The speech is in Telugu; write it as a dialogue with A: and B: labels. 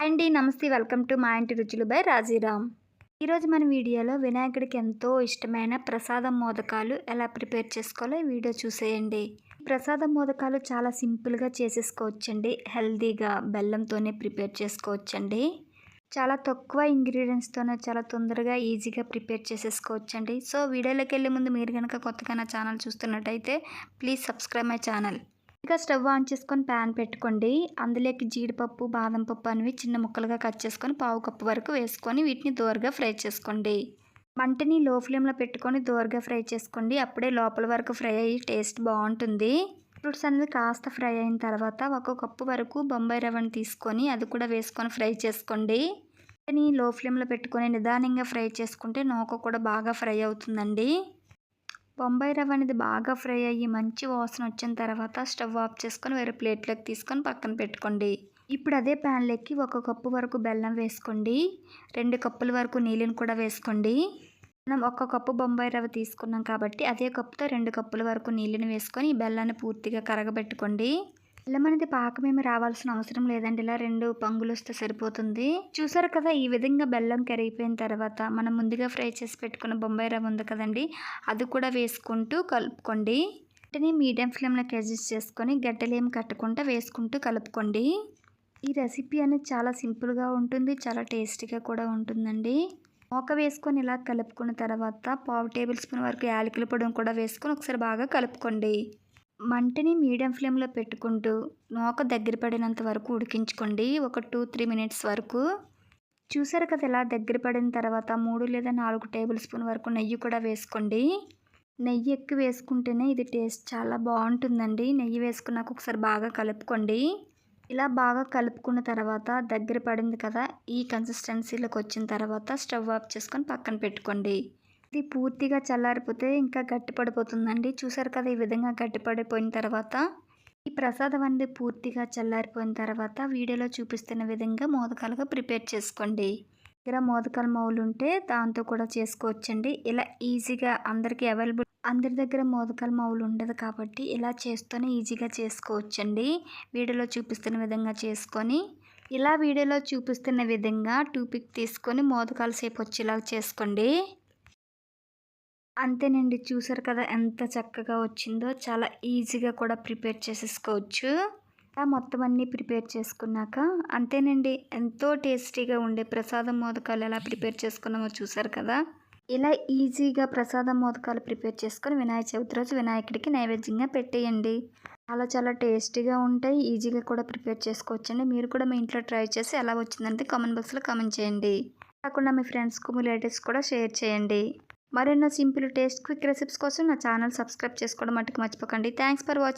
A: అండి నమస్తే వెల్కమ్ టు మా ఇంటి రుచులు బై రాజీరామ్. ఈరోజు మన వీడియోలో వినాయకుడికి ఎంతో ఇష్టమైన ప్రసాదం మోదకాలు ఎలా ప్రిపేర్ చేసుకోవాలో ఈ వీడియో చూసేయండి. ప్రసాదం మోదకాలు చాలా సింపుల్గా చేసేసుకోవచ్చండి. హెల్తీగా బెల్లంతోనే ప్రిపేర్ చేసుకోవచ్చండి. చాలా తక్కువ ఇంగ్రీడియంట్స్తోనే చాలా తొందరగా ఈజీగా ప్రిపేర్ చేసేసుకోవచ్చండి. సో వీడియోలోకి వెళ్ళే ముందు మీరు కనుక కొత్తగా నా ఛానల్ చూస్తున్నట్టయితే ప్లీజ్ సబ్స్క్రైబ్ మై ఛానల్. ఇంకా స్టవ్ ఆన్ చేసుకొని ప్యాన్ పెట్టుకోండి. అందులోకి జీడిపప్పు బాదం పప్పు అనేవి చిన్న ముక్కలుగా కట్ చేసుకొని పావు కప్పు వరకు వేసుకొని వీటిని దోరగా ఫ్రై చేసుకోండి. మంటని లో ఫ్లేమ్లో పెట్టుకొని దోరగా ఫ్రై చేసుకోండి. అప్పుడే లోపల వరకు ఫ్రై అయ్యి టేస్ట్ బాగుంటుంది. ఫ్రూట్స్ అనేది కాస్త ఫ్రై అయిన తర్వాత ఒక కప్పు వరకు బొంబాయి రవ్వని తీసుకొని అది కూడా వేసుకొని ఫ్రై చేసుకోండి. లో ఫ్లేమ్లో పెట్టుకొని నిదానంగా ఫ్రై చేసుకుంటే నోక కూడా బాగా ఫ్రై అవుతుందండి. బొంబాయి రవ్వ అనేది బాగా ఫ్రై అయ్యి మంచి వాసన వచ్చిన తర్వాత స్టవ్ ఆఫ్ చేసుకొని వేరే ప్లేట్లోకి తీసుకొని పక్కన పెట్టుకోండి. ఇప్పుడు అదే ప్యాన్లోకి ఒక కప్పు వరకు బెల్లం వేసుకోండి. రెండు కప్పుల వరకు నీళ్ళని కూడా వేసుకోండి. మనం ఒక కప్పు బొంబాయి రవ్వ తీసుకున్నాం కాబట్టి అదే కప్పుతో రెండు కప్పుల వరకు నీళ్ళని వేసుకొని బెల్లాన్ని పూర్తిగా కరగబెట్టుకోండి. బెల్లం అనేది పాకమేమి రావాల్సిన అవసరం లేదండి. ఇలా రెండు పంగులు వస్తే సరిపోతుంది. చూసారు కదా ఈ విధంగా బెల్లం కరిగిపోయిన తర్వాత మనం ముందుగా ఫ్రై చేసి పెట్టుకున్న బొంబాయి రవ్వ ఉంది కదండి అది కూడా వేసుకుంటూ కలుపుకోండి. వెంటనే మీడియం ఫ్లేమ్లోకి అడ్జస్ట్ చేసుకొని గడ్డలేం కట్టకుండా వేసుకుంటూ కలుపుకోండి. ఈ రెసిపీ అనేది చాలా సింపుల్గా ఉంటుంది చాలా టేస్టీగా కూడా ఉంటుందండి. మోక వేసుకొని ఇలా కలుపుకున్న తర్వాత పావు టేబుల్ స్పూన్ వరకు యాలకుల పొడిని కూడా వేసుకొని ఒకసారి బాగా కలుపుకోండి. మంటని మీడియం ఫ్లేమ్లో పెట్టుకుంటూ నూక దగ్గర పడినంత వరకు ఉడికించుకోండి. ఒక టూ త్రీ మినిట్స్ వరకు. చూసారు కదా ఇలా దగ్గర పడిన తర్వాత మూడు లేదా నాలుగు టేబుల్ స్పూన్ వరకు నెయ్యి కూడా వేసుకోండి. నెయ్యి ఎక్కువ వేసుకుంటేనే ఇది టేస్ట్ చాలా బాగుంటుందండి. నెయ్యి వేసుకున్నాక ఒకసారి బాగా కలుపుకోండి. ఇలా బాగా కలుపుకున్న తర్వాత దగ్గర పడింది కదా ఈ కన్సిస్టెన్సీలోకి వచ్చిన తర్వాత స్టవ్ ఆఫ్ చేసుకొని పక్కన పెట్టుకోండి. ఇది పూర్తిగా చల్లారిపోతే ఇంకా గట్టిపడిపోతుందండి. చూసారు కదా ఈ విధంగా గట్టిపడిపోయిన తర్వాత ఈ ప్రసాదం అనేది పూర్తిగా చల్లారిపోయిన తర్వాత వీడియోలో చూపిస్తున్న విధంగా మోదకాలుగా ప్రిపేర్ చేసుకోండి. దగ్గర మోదకాల మౌలు ఉంటే దాంతో కూడా చేసుకోవచ్చండి. ఇలా ఈజీగా అందరికీ అవైలబుల్ అందరి దగ్గర మోదకాల మౌలు ఉండదు కాబట్టి ఇలా చేస్తూనే ఈజీగా చేసుకోవచ్చండి. వీడియోలో చూపిస్తున్న విధంగా చేసుకొని ఇలా వీడియోలో చూపిస్తున్న విధంగా టూపిక్ తీసుకొని మోదకాలు సేపు వచ్చేలాగా చేసుకోండి. అంతేనండి. చూసారు కదా ఎంత చక్కగా వచ్చిందో. చాలా ఈజీగా కూడా ప్రిపేర్ చేసేసుకోవచ్చు. మొత్తం అన్నీ ప్రిపేర్ చేసుకున్నాక అంతేనండి. ఎంతో టేస్టీగా ఉండే ప్రసాదం మోదకాలు ఎలా ప్రిపేర్ చేసుకున్నామో చూసారు కదా. ఇలా ఈజీగా ప్రసాదం మోదకాలు ప్రిపేర్ చేసుకొని వినాయక చవితి రోజు వినాయకుడికి నైవేద్యంగా పెట్టేయండి. చాలా చాలా టేస్టీగా ఉంటాయి. ఈజీగా కూడా ప్రిపేర్ చేసుకోవచ్చండి. మీరు కూడా మీ ఇంట్లో ట్రై చేసి ఎలా వచ్చిందంటే కామెంట్ బాక్స్లో కామెంట్ చేయండి. కాకుండా మీ ఫ్రెండ్స్కు మీ రిలేటివ్స్ కూడా షేర్ చేయండి. మరెన్నో సింపుల్ టేస్ట్ క్విక్ రెసిపీస్ కోసం నా ఛానల్ సబ్స్క్రైబ్ చేసుకోవడం మట్టుకు మర్చిపోకండి. Thanks for watching